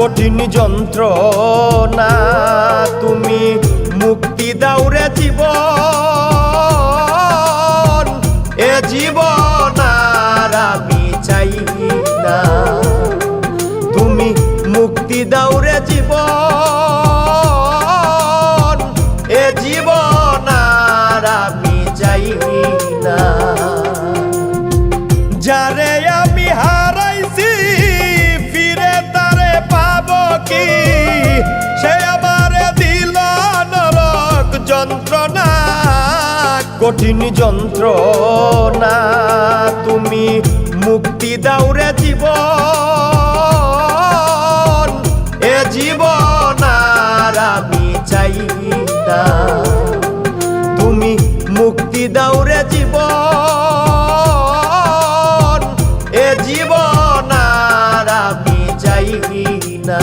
কঠিন যন্ত্র না তুমি মুক্তি দাও রে জীবন। এ জীবন আমি চাই না। তুমি মুক্তি দাও রে জীবন। এ জীবন আর আমি চাই না। যন্ত্রণা, কঠিন যন্ত্রণা, তুমি মুক্তি দাও রে জীবন। এ জীবন আর আমি চাই না। তুমি মুক্তি দাও রে জীবন। এ জীবন আর আমি চাই না।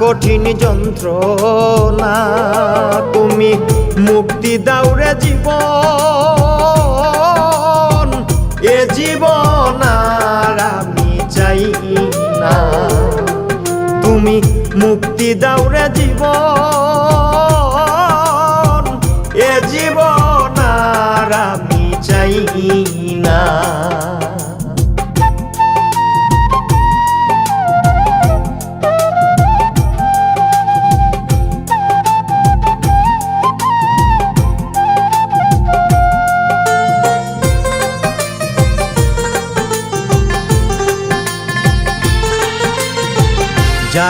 কঠিন যন্ত্র না তুমি মুক্তি দাও রে জীবন। এ জীবন আর আমি চাই না। তুমি মুক্তি দাও রে জীবন। এ জীবন আর আমি চাই না।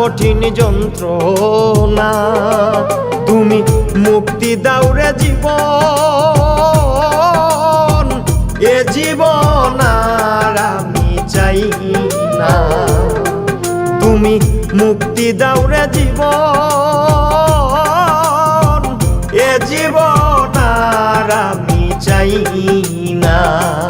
কঠিন যন্ত্রণা। তুমি মুক্তি দাও রে জীবন। এ জীবন আর আমি চাই না। তুমি মুক্তি দাও রে জীবন। এ জীবন আর আমি চাই না।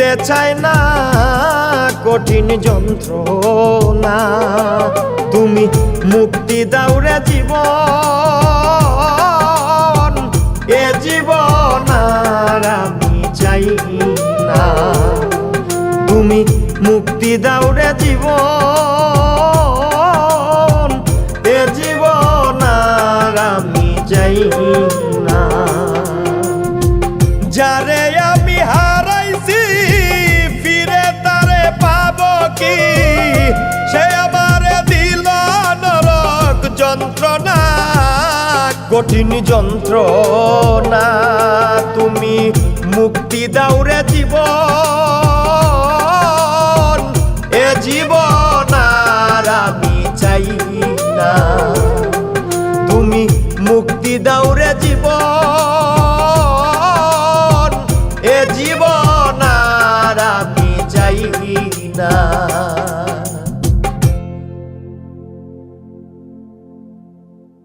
ফিরে চায় না, কঠিন যন্ত্রণা। তুমি মুক্তি দাও রে জীবন, এ জীবন আর আমি চাই না। তুমি মুক্তি দাও রে জীবন, এ জীবন আর আমি চাই কঠিন যন্ত্রণা, তুমি মুক্তি দাউরে জীব এ জীবন আর আমি চাই না। তুমি মুক্তি দাউরে